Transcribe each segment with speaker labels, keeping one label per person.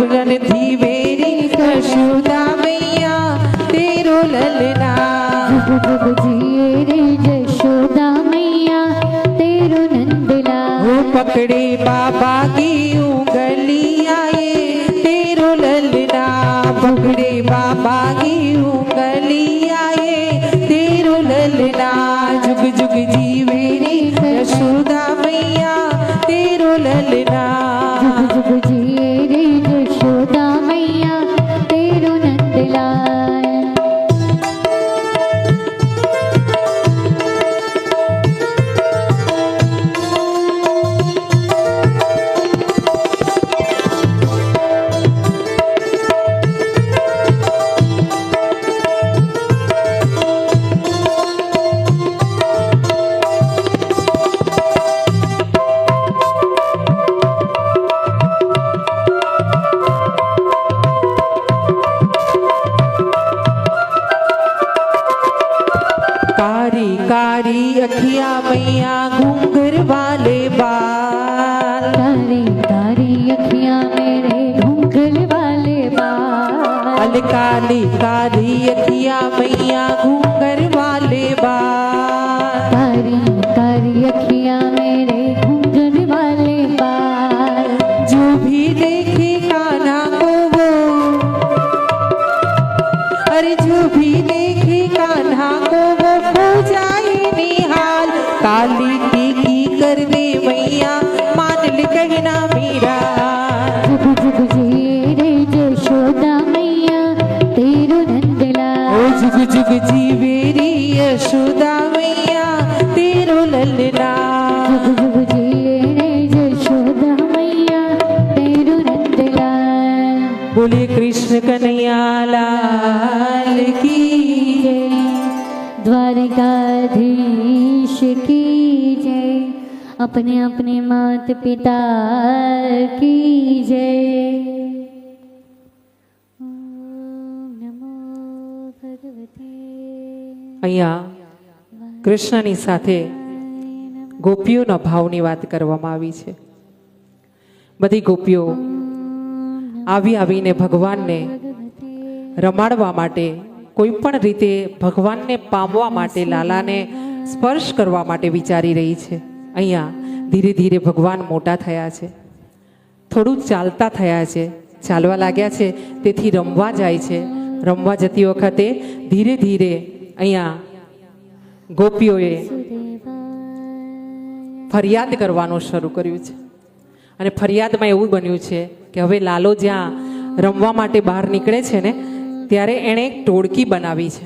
Speaker 1: Bugün
Speaker 2: કાલી કાલી અખિયા મૈયા अपने अपने मात पिता की जय ओम नमो भगवते
Speaker 1: અહીંયા કૃષ્ણની સાથે ગોપીઓના ભાવની વાત કરવામાં આવી છે બધી ગોપીઓ આવી આવીને ભગવાનને રમાડવા માટે કોઈ પણ રીતે ભગવાનને પામવા માટે લાલાને સ્પર્શ કરવા માટે વિચારી રહી છે અહીંયા ધીરે ધીરે ભગવાન મોટા થયા છે. થોડું ચાલતા થયા છે. ચાલવા લાગ્યા છે. તેથી રમવા જાય છે. રમવા જતી વખતે ધીરે ધીરે અહીંયા ગોપીઓએ ફરિયાદ કરવાનું શરૂ કર્યું છે. અને ફરિયાદમાં એવું બન્યું છે કે હવે લાલો જ્યાં રમવા માટે બહાર નીકળે છે ને, ત્યારે એણે એક ટોળકી બનાવી છે.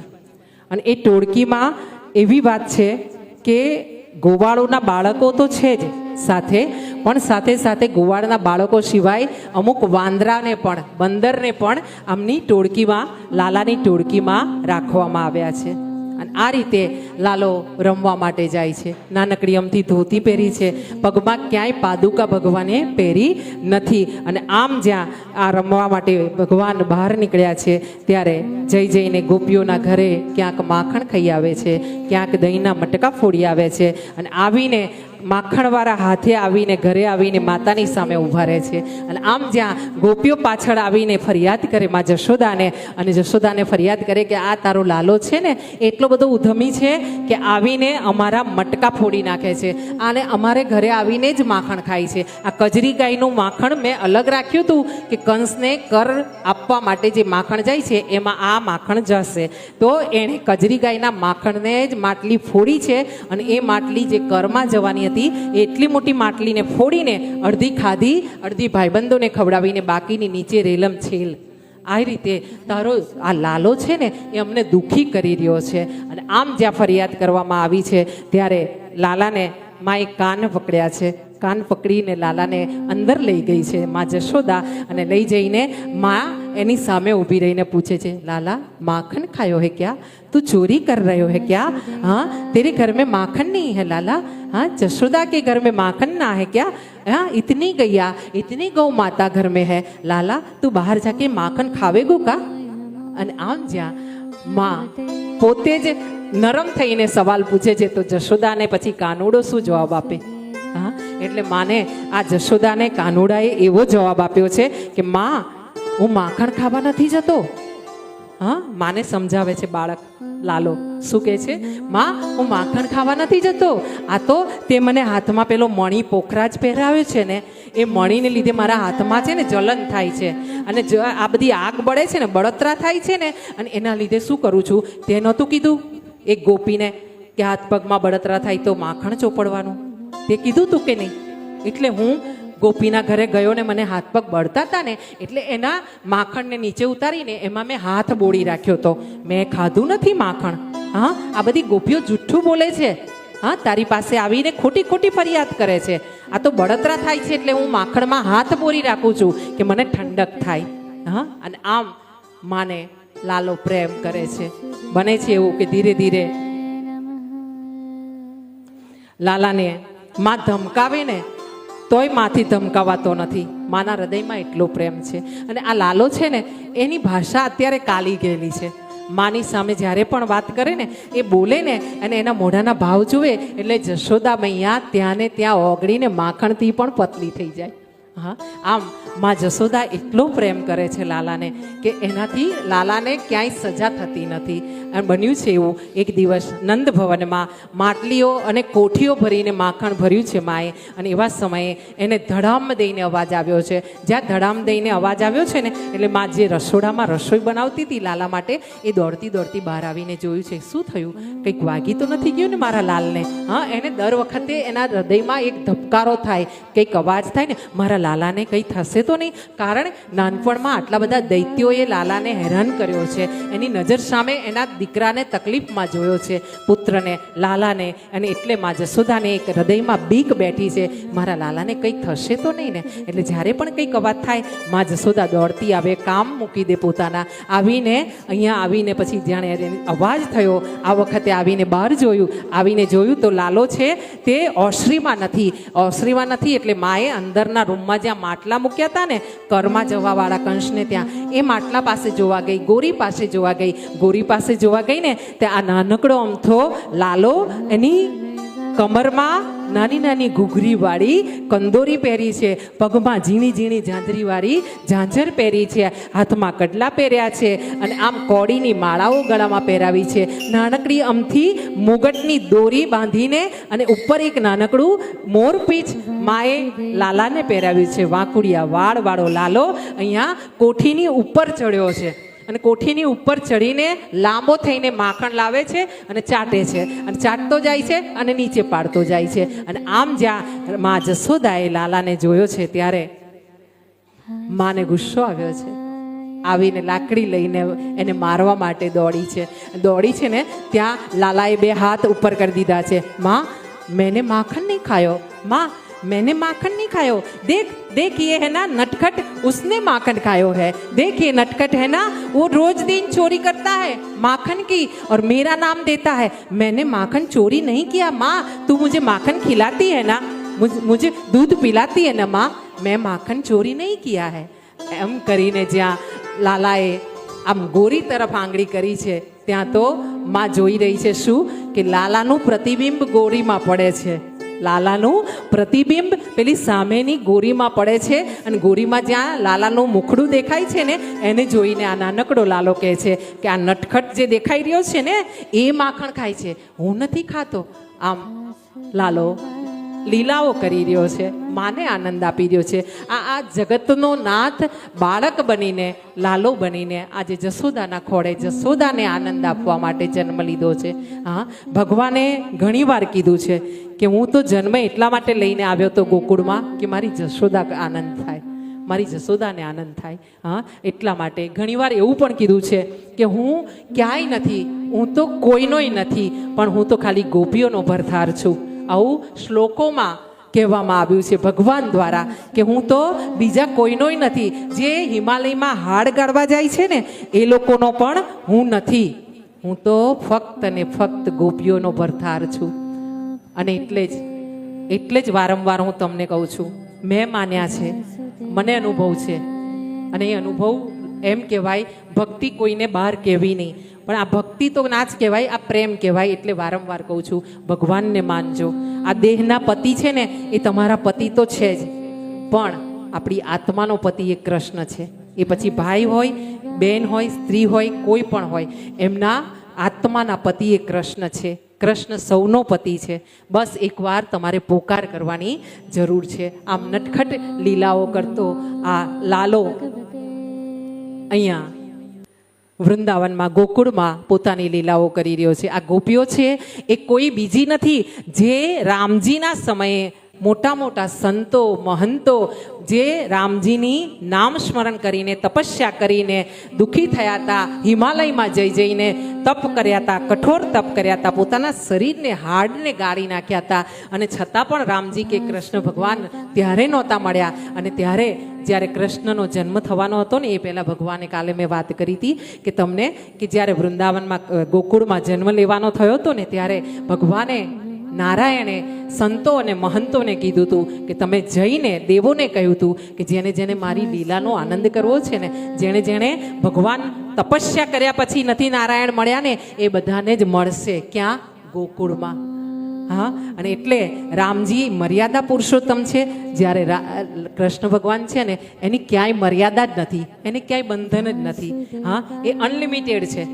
Speaker 1: અને એ ટોળકીમાં એવી વાત છે કે ગોવાળોના બાળકો તો છે જ સાથે, પણ સાથે સાથે ગોવાળના બાળકો સિવાય અમુક વાંદરાને પણ, બંદરને પણ આમની ટોળકીમાં, લાલાની ટોળકીમાં રાખવામાં આવ્યા છે. અને આ રીતે લાલો રમવા માટે જાય છે. નાનકડી અમથી ધોતી પહેરી છે. પગમાં ક્યાંય પાદુકા ભગવાને પહેરી નથી. અને આમ જ્યાં આ રમવા માટે ભગવાન બહાર નીકળ્યા છે, ત્યારે જઈ જઈને ગોપીઓના ઘરે ક્યાંક માખણ ખાઈ આવે છે, ક્યાંક દહીંના મટકા ફોડી આવે છે. અને આવીને માખણવાળા હાથે આવીને ઘરે આવીને માતાની સામે ઊભા રહે છે. અને આમ જ્યાં ગોપીઓ પાછળ આવીને ફરિયાદ કરે માં જશોદાને, અને જશોદાને ફરિયાદ કરે કે આ તારો લાલો છે ને, એટલો બધો ઉધમી છે કે આવીને અમારા મટકા ફોડી નાખે છે. અને અમારે ઘરે આવીને જ માખણ ખાય છે. આ કજરી ગાયનું માખણ મેં અલગ રાખ્યું હતું કે કંસને કર આપવા માટે જે માખણ જાય છે, એમાં આ માખણ જશે. તો એણે કજરી ગાયના માખણને જ માટલી ફોડી છે, અને એ માટલી જે કરમાં જવાની હતી. એટલી મોટી માટલીને ફોડીને અડધી ખાધી, અડધી ભાઈબંધોને ખવડાવીને બાકીની નીચે રેલમ છેલ. આ રીતે તારો આ લાલો છે ને, એ અમને દુઃખી કરી રહ્યો છે. અને આમ જ્યાં ફરિયાદ કરવામાં આવી છે, ત્યારે લાલાને માએ કાન પકડ્યા છે. કાન પકડીને લાલાને અંદર લઈ ગઈ છે, માં જશોદા. અને લઈ જઈને માં એની સામે ઊભી રહીને પૂછે છે, લાલા, માખણ ખાયો હે ક્યાં? તું ચોરી કર રહ્યો હે ક્યા? હા, તેરે ઘર મેં માખણ નહીં હે, લાલા. हाँ जशोदा के घर में माखन ना है क्या हाँ इतनी गैया इतनी गौ माता घर में है लाला તું બહાર જાકે માખન ખાવેગો કા અને આમ જ્યાં માં પોતે જ નરમ થઈને સવાલ પૂછે છે તો જશોદાને પછી કાનુડો શું જવાબ આપે હા એટલે માને આ જશોદાને કાનુડાએ એવો જવાબ આપ્યો છે કે માં હું માખણ ખાવા નથી જતો હા, માને સમજાવે છે બાળક. લાલો, શું કહે છે? માં, હું માખણ ખાવા નથી જતો. આ તો તે મને હાથમાં પેલો મણી પોખરાજ પહેરાવ્યો છે ને, એ મણીને લીધે મારા હાથમાં છે ને, જલન થાય છે. અને જ, આ બધી આગ બળે છે ને, બળતરા થાય છે ને, અને એના લીધે શું કરું છું? તે નહોતું કીધું. એક ગોપીને કે હાથ પગમાં બળતરા થાય તો માખણ ચોપડવાનું. તે કીધું તું કે નહીં? એટલે હું ગોપીના ઘરે ગયો ને મને હાથ પગ બળતા હતા ને, એટલે એના માખણને નીચે ઉતારીને એમાં મેં હાથ બોળી રાખ્યો હતો મેં ખાધું નથી માખણ. હા, આ બધી ગોપીઓ જુઠ્ઠું બોલે છે. હા, તારી પાસે આવીને ખોટી ખોટી ફરિયાદ કરે છે. આ તો બળતરા થાય છે એટલે હું માખણમાં હાથ બોરી રાખું છું કે મને ઠંડક થાય. હા, અને આમ માને લાલો પ્રેમ કરે છે. બને છે એવું કે ધીરે ધીરે લાલાને માં ધમકાવે ને તોય માથી ધમકાવાતો નથી. માના હૃદયમાં એટલો પ્રેમ છે. અને આ લાલો છે ને, એની ભાષા અત્યારે કાલી ગયેલી છે. માની સામે જ્યારે પણ વાત કરે ને, એ બોલે ને, અને એના મોઢાના ભાવ જુએ, એટલે જશોદા મૈયા ત્યાં ને ત્યાં ઓગળીને માખણથી પણ પતલી થઈ જાય. હા, આમ માં જશોદા એટલો પ્રેમ કરે છે લાલાને કે એનાથી લાલાને ક્યાંય સજા થતી નથી. અને બન્યું છે એવું એક દિવસ નંદ ભવનમાં માટલીઓ અને કોઠીઓ ભરીને માખણ ભર્યું છે માએ અને એવા સમયે એને ધડામ દઈને અવાજ આવ્યો છે. જ્યાં ધડામ દઈને અવાજ આવ્યો છે ને, એટલે માં જે રસોડામાં રસોઈ બનાવતી હતી લાલા માટે, એ દોડતી દોડતી બહાર આવીને જોયું છે, શું થયું? કંઈક વાગી તો નથી ગયું ને મારા લાલને? હા, એને દર વખતે એના હૃદયમાં એક ધબકારો થાય, કંઈક અવાજ થાય ને, મારા લાલાને કંઈ થશે તો નહીં. કારણ નાનપણમાં આટલા બધા દૈત્યોએ લાલાને હેરાન કર્યો છે. એની નજર સામે એના દીકરાને તકલીફમાં જોયો છે. પુત્રને, લાલાને અને એટલે માં જશોદાને એક હૃદયમાં બીક બેઠી છે. મારા લાલાને કંઈક થશે તો નહીં ને? એટલે જ્યારે પણ કંઈક અવાજ થાય, માં જશોદા દોડતી આવે, કામ મૂકી દે પોતાના. આવીને, અહીંયા આવીને પછી જાણે અવાજ થયો. આ વખતે આવીને બહાર જોયું. આવીને જોયું તો લાલો છે તે ઓશ્રીમાં નથી. ઓસરીમાં નથી એટલે માએ અંદરના રૂમમાં જ્યાં માટલા મૂક્યા હતા ને કરમાં જવાવાળા કંસને ત્યાં, એ માટલા પાસે જોવા ગઈ, ગોરી પાસે જોવા ગઈ, ગોરી પાસે જોવા ગઈ ને તે આ નાનકડો અમથો લાલો એની કમરમાં નાની નાની ઘૂઘરીવાળી કંદોરી પહેરી છે, પગમાં ઝીણી ઝીણી ઝાંઝરીવાળી ઝાંઝર પહેરી છે, હાથમાં કડલા પહેર્યા છે અને આમ કોડીની માળાઓ ગળામાં પહેરાવી છે. નાનકડી અમથી મુગટની દોરી બાંધીને અને ઉપર એક નાનકડું મોરપીંછ માએ લાલાને પહેરાવ્યું છે. વાંકુડિયા વાળવાળો લાલો અહીંયા કોઠીની ઉપર ચડ્યો છે. અને કોઠીની ઉપર ચડીને લાંબો થઈને માખણ લાવે છે અને ચાટે છે. અને ચાટતો જાય છે અને નીચે પાડતો જાય છે. અને આમ જ્યાં મા જશોદાએ લાલાને જોયો છે ત્યારે માને ગુસ્સો આવ્યો છે. આવીને લાકડી લઈને એને મારવા માટે દોડી છે. દોડી છે ને ત્યાં લાલાએ બે હાથ ઉપર કરી દીધા છે. માં, મેને માખણ નહીં ખાયો? માં मैंने माखन नहीं खायो देख देख ये है ना नटखट उसने माखन खायो है देख ये नटखट है ना वो रोज दिन चोरी करता है माखन की और मेरा नाम देता है मैंने माखन चोरी नहीं किया माँ तू मुझे माखन खिलाती है ना मुझ, मुझे दूध पिलाती है ना माँ मैं माखन चोरी नहीं किया है એમ કરીને જ્યાં લાલાએ આમ ગોરી તરફ આંગળી કરી છે ત્યાં તો માં જોઈ રહી છે શું કે લાલાનું પ્રતિબિંબ ગોરીમાં પડે છે લાલાનું પ્રતિબિંબ પેલી સામેની ગોરીમાં પડે છે અને ગોરીમાં જ્યાં લાલાનું મુખડું દેખાય છે ને, એને જોઈને આ નાનકડો લાલો કહે છે કે આ નટખટ જે દેખાઈ રહ્યો છે ને, એ માખણ ખાય છે. હું નથી ખાતો. આમ લાલો લીલાઓ કરી રહ્યો છે. માને આનંદ આપી રહ્યો છે. આ આ જગતનો નાથ બાળક બનીને, લાલો બનીને આજે જસોદાના ખોળે જસોદાને આનંદ આપવા માટે જન્મ લીધો છે. હા, ભગવાને ઘણીવાર કીધું છે કે હું તો જન્મ એટલા માટે લઈને આવ્યો તો ગોકુળમાં કે મારી જશોદા આનંદ થાય. મારી જસોદાને આનંદ થાય. હા, એટલા માટે ઘણીવાર એવું પણ કીધું છે કે હું ક્યાંય નથી, હું તો કોઈનોય નથી, પણ હું તો ખાલી ગોપીઓનો ભરથાર છું. આવું શ્લોકોમાં કહેવામાં આવ્યું છે ભગવાન દ્વારા કે હું તો બીજા કોઈનોય નથી. જે હિમાલયમાં હાડ ગાળવા જાય છે ને, એ લોકોનો પણ હું નથી. હું તો ફક્ત ને ફક્ત ગોપીઓનો ભરથાર છું. અને એટલે જ એટલે જ વારંવાર હું તમને કહું છું, મેં માન્યા છે, મને અનુભવ છે. અને એ અનુભવ એમ કહેવાય, ભક્તિ કોઈને બહાર કહેવી નહીં. પણ આ ભક્તિ તો ના જ કહેવાય, આ પ્રેમ કહેવાય એટલે વારંવાર કહું છું, ભગવાનને માનજો. આ દેહના પતિ છે ને, એ તમારા પતિ તો છે જ. પણ આપણી આત્માનો પતિ એ કૃષ્ણ છે. એ પછી ભાઈ હોય, બેન હોય, સ્ત્રી હોય, કોઈ પણ હોય, એમના આત્માના પતિ એ કૃષ્ણ છે. કૃષ્ણ સૌનો પતિ છે. બસ એકવાર તમારે પોકાર કરવાની જરૂર છે. આમ નટખટ લીલાઓ કરતો આ લાલો અહીંયા વૃંદાવનમાં ગોકુળમાં પોતાની લીલાઓ કરી રહ્યો છે. આ ગોપીઓ છે એ કોઈ બીજી નથી, જે રામજીના સમયે મોટા મોટા સંતો, મહંતો જે રામજીની નામ સ્મરણ કરીને, તપસ્યા કરીને દુઃખી થયા હતા, હિમાલયમાં જઈ જઈને તપ કર્યા હતા, કઠોર તપ કર્યા હતા, પોતાના શરીરને હાડને ગાળી નાખ્યા હતા. અને છતાં પણ રામજી કે કૃષ્ણ ભગવાન ત્યારે નહોતા મળ્યા. અને ત્યારે જ્યારે કૃષ્ણનો જન્મ થવાનો હતો ને, એ પહેલાં ભગવાને કાલે મેં વાત કરી હતી કે તમને કે જ્યારે વૃંદાવનમાં ગોકુળમાં જન્મ લેવાનો થયો હતો ને, ત્યારે ભગવાને નારાયણે સંતો અને મહંતોને કીધું હતું કે તમે જઈને દેવોને કહ્યું હતું કે જેને જેને મારી લીલાનો આનંદ કરવો છે ને, જેણે જેણે ભગવાન તપસ્યા કર્યા પછી નથી નારાયણ મળ્યા ને, એ બધાને જ મળશે ક્યાં? ગોકુળમાં. હા, અને એટલે રામજી મર્યાદા પુરુષોત્તમ છે, જ્યારે કૃષ્ણ ભગવાન છે ને, એની ક્યાંય મર્યાદા જ નથી, એને ક્યાંય બંધન જ નથી. હા, એ અનલિમિટેડ છે.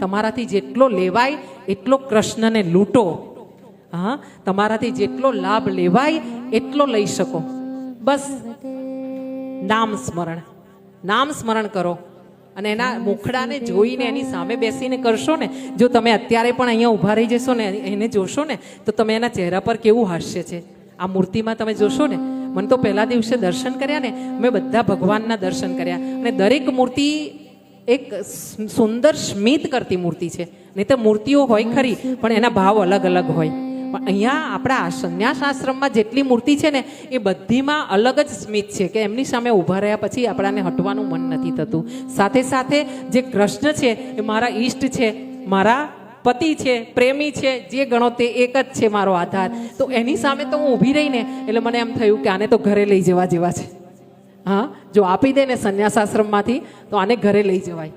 Speaker 1: તમારાથી જેટલો લેવાય, એટલો કૃષ્ણને લૂંટો. હા? તમારાથી જેટલો લાભ લેવાય, એટલો લઈ શકો. બસ. નામ સ્મરણ. નામ સ્મરણ કરો. અને એના મુખડાને જોઈને એની સામે બેસીને કરશો ને, જો તમે અત્યારે પણ અહીંયા ઊભા રહી જશો ને, એને જોશો ને, તો તમે એના ચહેરા પર કેવું હાસ્ય છે? આ મૂર્તિમાં તમે જોશો ને, મને તો પહેલા દિવસે દર્શન કર્યા ને, મેં બધા ભગવાનના દર્શન કર્યા. અને દરેક મૂર્તિ એક સુંદર સ્મિત કરતી મૂર્તિ છે. નહીં તો મૂર્તિઓ હોય ખરી, પણ એના ભાવ અલગ અલગ હોય. પણ અહીંયા આપણા સંન્યાસ આશ્રમમાં જેટલી મૂર્તિ છે ને, એ બધીમાં અલગ જ સ્મિત છે કે એમની સામે ઊભા રહ્યા પછી આપણાને હટવાનું મન નથી થતું. સાથે સાથે જે કૃષ્ણ છે, એ મારા ઈષ્ટ છે, મારા પતિ છે, પ્રેમી છે, જે ગણો તે એક જ છે મારો આધાર. તો એની સામે તો હું ઊભી રહીને, એટલે મને એમ થયું કે આને તો ઘરે લઈ જવા જેવા છે. હા, જો આપી દે ને સંન્યાસ આશ્રમમાંથી તો આને ઘરે લઈ જવાય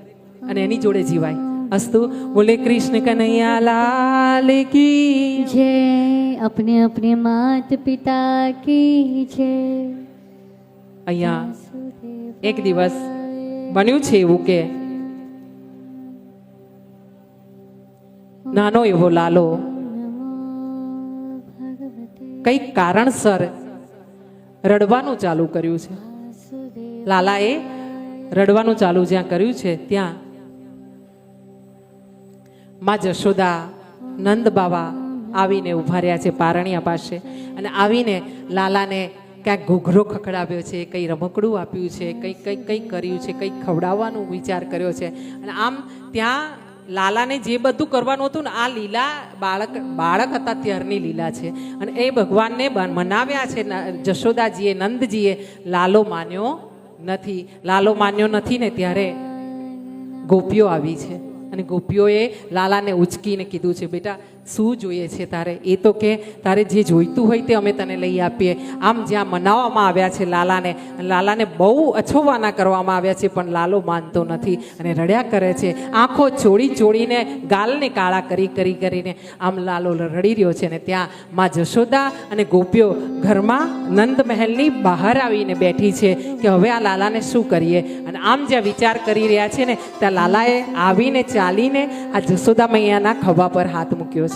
Speaker 1: અને એની જોડે જીવાય. અસ્તુ બોલે કૃષ્ણ કનૈયા લાલ કી
Speaker 2: જય અપને અપને માત પિતા કી જય
Speaker 1: અહીંયા એક દિવસ બન્યું છે એવું કે નાનો એવો લાલો કંઈક કારણસર રડવાનું ચાલુ કર્યું છે. લાલાએ રડવાનું ચાલુ જ્યાં કર્યું છે ત્યાં માં જશોદા, નંદ બાવા આવીને ઊભા રહ્યા છે, પારણિયા પાસે. અને આવીને લાલાને ક્યાંક ઘૂઘરો ખખડાવ્યો છે, કંઈ રમકડું આપ્યું છે, કંઈ કંઈ કંઈ કર્યું છે કંઈક ખવડાવવાનું વિચાર કર્યો છે. અને આમ ત્યાં લાલાને જે બધું કરવાનું હતું ને, આ લીલા બાળક બાળક હતા ત્યારની લીલા છે. અને એ ભગવાનને મનાવ્યા છે જશોદાજીએ, નંદજીએ, લાલો માન્યો નથી. લાલો માન્યો નથી ને ત્યારે ગોપીઓ આવી છે. અને ગોપીઓએ લાલાને ઉચકીને કીધું છે બેટા શું જોઈએ છે તારે? એ તો કે તારે જે જોઈતું હોય તે અમે તને લઈ આપીએ. આમ જ્યાં મનાવવામાં આવ્યા છે લાલાને લાલાને બહુ અછોવાના કરવામાં આવ્યા છે, પણ લાલો માનતો નથી અને રડ્યા કરે છે. આંખો ચોળી ચોળીને, ગાલને કાળા કરી કરી, કરીને આમ લાલો રડી રહ્યો છે ને ત્યાં માં જશોદા અને ગોપીઓ ઘરમાં નંદ મહેલની બહાર આવીને બેઠી છે કે હવે આ લાલાને શું કરીએ? અને આમ જ્યાં વિચાર કરી રહ્યા છે ને, ત્યાં લાલાએ આવીને ચાલીને આ જશોદા મૈયાના ખભા પર હાથ મૂક્યો છે.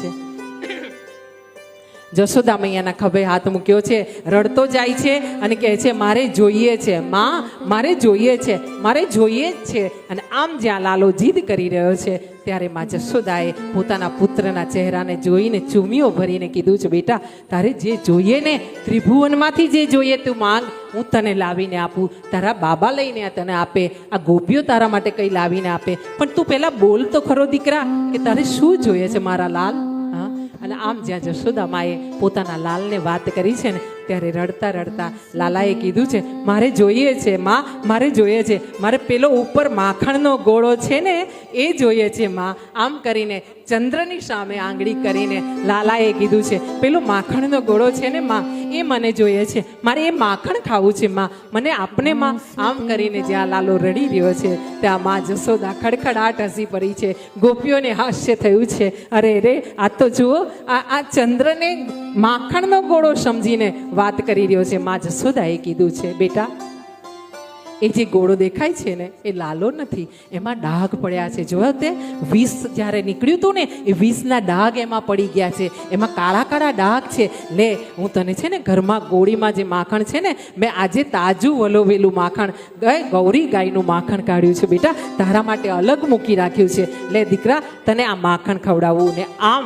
Speaker 1: જશોદા મૈયાના ખભે હાથ મૂક્યો છે, રડતો જાય છે અને કહે છે, મારે જોઈએ છે, માં, મારે જોઈએ છે, મારે જોઈએ જ છે. અને આમ જ્યાં લાલો જીદ કરી રહ્યો છે, ત્યારે માં જશોદાએ પોતાના પુત્રના ચહેરાને જોઈને ચૂમીઓ ભરીને કીધું છે, બેટા, તારે જે જોઈએ ને, ત્રિભુવનમાંથી જે જોઈએ તું માંગ, હું તને લાવીને આપું. તારા બાબા લઈને તને આપે, આ ગોપીઓ તારા માટે કંઈ લાવીને આપે. પણ તું પહેલાં બોલ તો ખરો દીકરા કે તારે શું જોઈએ છે મારા લાલ? અને આમ જ્યાં જશોદા માએ પોતાના લાલને વાત કરી છે ને ત્યારે રડતા રડતા લાલાએ કીધું છે, મારે જોઈએ છે, માં, મારે જોઈએ છે. મારે પેલો ઉપર માખણનો ગોળો છે ને, એ જોઈએ છે, માં. આમ કરીને ચંદ્રની સામે આંગળી કરીને લાલાએ કીધું છે, પેલો માખણનો ગોળો છે ને, માં, એ મને જોઈએ છે. મારે એ માખણ ખાવું છે, માં. મને આપને, માં. આમ કરીને જ્યાં લાલો રડી રહ્યો છે, ત્યાં માં જસોદા ખડખડાટ હસી પડી છે. ગોપીઓને હાસ્ય થયું છે, અરે રે, આ તો જુઓ, આ આ ચંદ્રને માખણનો ગોળો સમજીને વાત કરી રહ્યો છે, માં જસોદાએ કીધું છે, બેટા, એ જે ગોળો દેખાય છે ને, એ લાલો નથી, એમાં ડાઘ પડ્યા છે. જોયો તે? વિષ જ્યારે નીકળ્યું હતું ને, એ વિષના ડાઘ એમાં પડી ગયા છે. એમાં કાળા કાળા ડાઘ છે. લે, હું તને છે ને ઘરમાં ગોળીમાં જે માખણ છે ને, મેં આજે તાજું વલોવેલું માખણ ગઈ ગૌરી ગાયનું માખણ કાઢ્યું છે, બેટા. તારા માટે અલગ મૂકી રાખ્યું છે. લે દીકરા, તને આ માખણ ખવડાવવું ને આમ,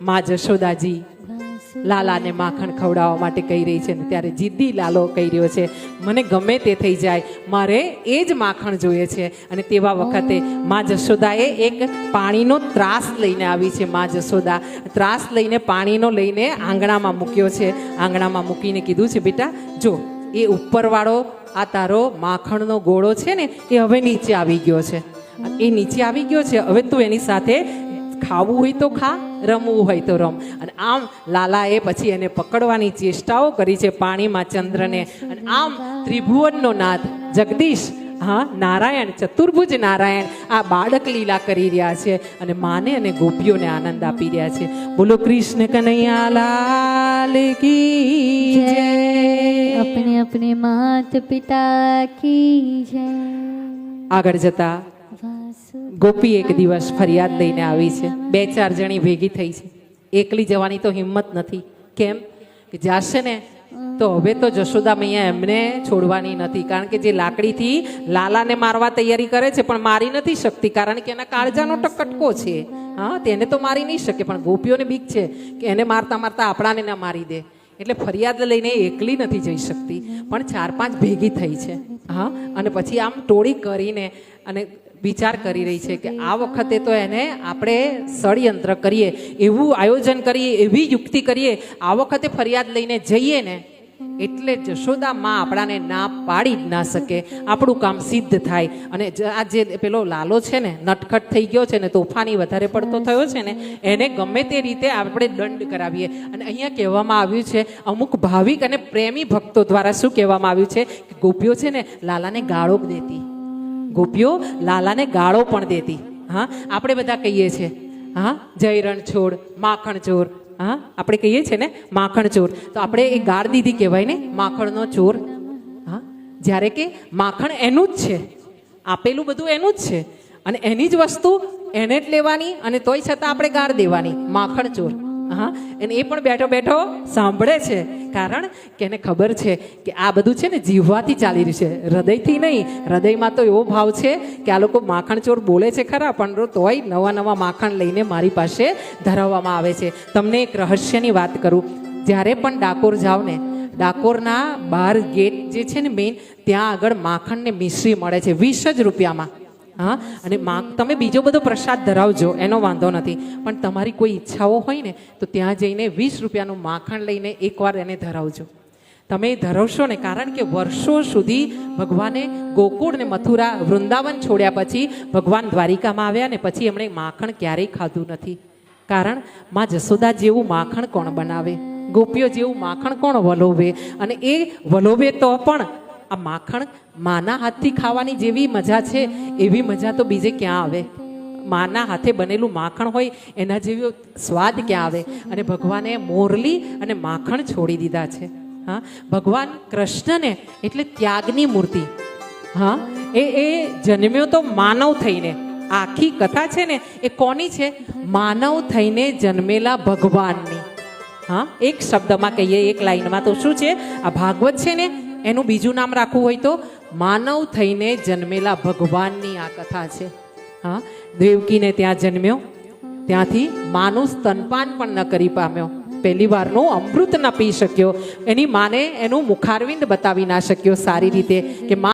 Speaker 1: મા જશોદાજી લાલાને માખણ ખવડાવવા માટે કહી રહી છે ને ત્યારે જીદ્દી લાલો કહી રહ્યો છે મને ગમે તે થઈ જાય મારે એ જ માખણ જોઈએ છે. અને તેવા વખતે મા જશોદાએ એક પાણીનો ત્રાસ લઈને આવી છે મા જશોદા. ત્રાસ લઈને પાણીનો લઈને આંગણામાં મૂક્યો છે. આંગણામાં મૂકીને કીધું છે બેટા જો એ ઉપરવાળો આ તારો માખણનો ગોળો છે ને એ હવે નીચે આવી ગયો છે. એ નીચે આવી ગયો છે હવે તું એની સાથે ખાવું હોય તો ખા રમવું હોય તો રમ. અને આમ લાલાએ પછી એને પકડવાની ચેષ્ટાઓ કરી છે પાણીમાં ચંદ્રને. અને આમ ત્રિભુવનનો નાથ જગદીશ હા નારાયણ ચતુર્ભુજ નારાયણ આ બાળક લીલા કરી રહ્યા છે અને માને અને ગોપીઓને આનંદ આપી રહ્યા છે. બોલો કૃષ્ણ કનૈયા લાલ કી જય.
Speaker 2: અપને અપને માત પિતા કી જય.
Speaker 1: આગળ જતા ગોપી એક દિવસ ફરિયાદ લઈને આવી છે. બે ચાર જણી ભેગી થઈ છે. એકલી જવાની તો હિંમત નથી. કેમ? કે જાશે ને, તો હવે તો જશોદા મૈયા એમને છોડવાની નથી. કારણ કે જે લાકડીથી લાલાને મારવા તૈયારી કરે છે, પણ મારી નથી શકતી. કારણ કે એના કાળજાનો ટકટકો છે. હા તેને તો મારી નહીં શકે, પણ ગોપીઓને બીક છે કે એને મારતા મારતા આપણાને ના મારી દે. એટલે ફરિયાદ લઈને એકલી નથી જઈ શકતી. પણ ચાર પાંચ ભેગી થઈ છે. હા, અને પછી આમ ટોળી કરીને અને વિચાર કરી રહી છે કે આ વખતે તો એને આપણે ષડયંત્ર કરીએ, એવું આયોજન કરીએ, એવી યુક્તિ કરીએ, આ વખતે ફરિયાદ લઈને જઈએ ને, એટલે જશોદા માં આપણાને ના પાડી જ ના શકે. આપણું કામ સિદ્ધ થાય. અને આ જે પેલો લાલો છે ને, નટખટ થઈ ગયો છે ને, તોફાની વધારે પડતો થયો છે ને, એને ગમે તે રીતે આપણે દંડ કરાવીએ. અને અહીંયા કહેવામાં આવ્યું છે, અમુક ભાવિક અને પ્રેમી ભક્તો દ્વારા શું કહેવામાં આવ્યું છે? કે ગોપીઓ છે ને, લાલાને ગાળો દેતી. ગોપીઓ લાલાને ગાળો પણ દેતી. હા, આપણે બધા કહીએ છીએ, હા, જય રણછોડ, માખણ ચોર. હા, આપણે કહીએ છીએ ને, માખણ ચોર. તો આપણે એ ગાળ દીધી કહેવાય ને, માખણનો ચોર. હા, જ્યારે કે માખણ એનું જ છે. આપેલું બધું એનું જ છે. અને એની જ વસ્તુ એને જ લેવાની અને તોય છતાં આપણે ગાળ દેવાની, માખણ ચોર. હા, અને એ પણ બેઠો બેઠો સાંભળે છે. કારણ કે એને ખબર છે કે આ બધું છે ને જીવવાથી ચાલી રહ્યું છે. હૃદયથી નહીં, હૃદયમાં તો એવો ભાવ છે કે આ લોકો માખણ ચોર બોલે છે ખરા, પણ તોય નવા નવા માખણ લઈને મારી પાસે ધરાવવામાં આવે છે. તમને એક રહસ્યની વાત કરું. જ્યારે પણ ડાકોર જાઓ ને, ડાકોરના બાર ગેટ જે છે ને મેઇન ત્યાં આગળ માખણને મિશ્રી મળે છે, વીસ જ રૂપિયામાં. હા? અને મા તમે બીજો બધો પ્રસાદ ધરાવજો, એનો વાંધો નથી. પણ તમારી કોઈ ઈચ્છાઓ હોય ને, તો ત્યાં જઈને વીસ રૂપિયાનું માખણ લઈને એકવાર એને ધરાવજો. તમે ધરાવશો ને, કારણ કે વર્ષો સુધી ભગવાને ગોકુળ ને મથુરા વૃંદાવન છોડ્યા પછી ભગવાન દ્વારિકામાં આવ્યા ને, પછી એમણે માખણ ક્યારેય ખાધું નથી. કારણમાં જસોદા જેવું માખણ કોણ બનાવે? ગોપીઓ જેવું માખણ કોણ વલોવે? અને એ વલોવે તો પણ આ માખણ માના હાથથી ખાવાની જેવી મજા છે? એવી મજા તો બીજે ક્યાં આવે? માના હાથે બનેલું માખણ હોય, એના જેવો સ્વાદ ક્યાં આવે? અને ભગવાને મોરલી અને માખણ છોડી દીધા છે. હા? ભગવાન કૃષ્ણને, એટલે ત્યાગની મૂર્તિ. હા? એ એ જન્મ્યો તો માનવ થઈને. આખી કથા છે ને, એ કોની છે? માનવ થઈને જન્મેલા ભગવાનની. હા? એક શબ્દમાં કહીએ, એક લાઈનમાં તો શું છે? આ ભાગવત છે ને એનું બીજું નામ રાખવું હોય તો માનવ થઈને જન્મેલા ભગવાનની આ કથા છે. હા, દેવકીને ત્યાં જન્મ્યો. ત્યાંથી માનું સ્તનપાન પણ ન કરી પામ્યો. પહેલી વારનું અમૃત ન પી શક્યો. એની માને એનું મુખારવિંદ બતાવી ના શક્યો સારી રીતે કે મા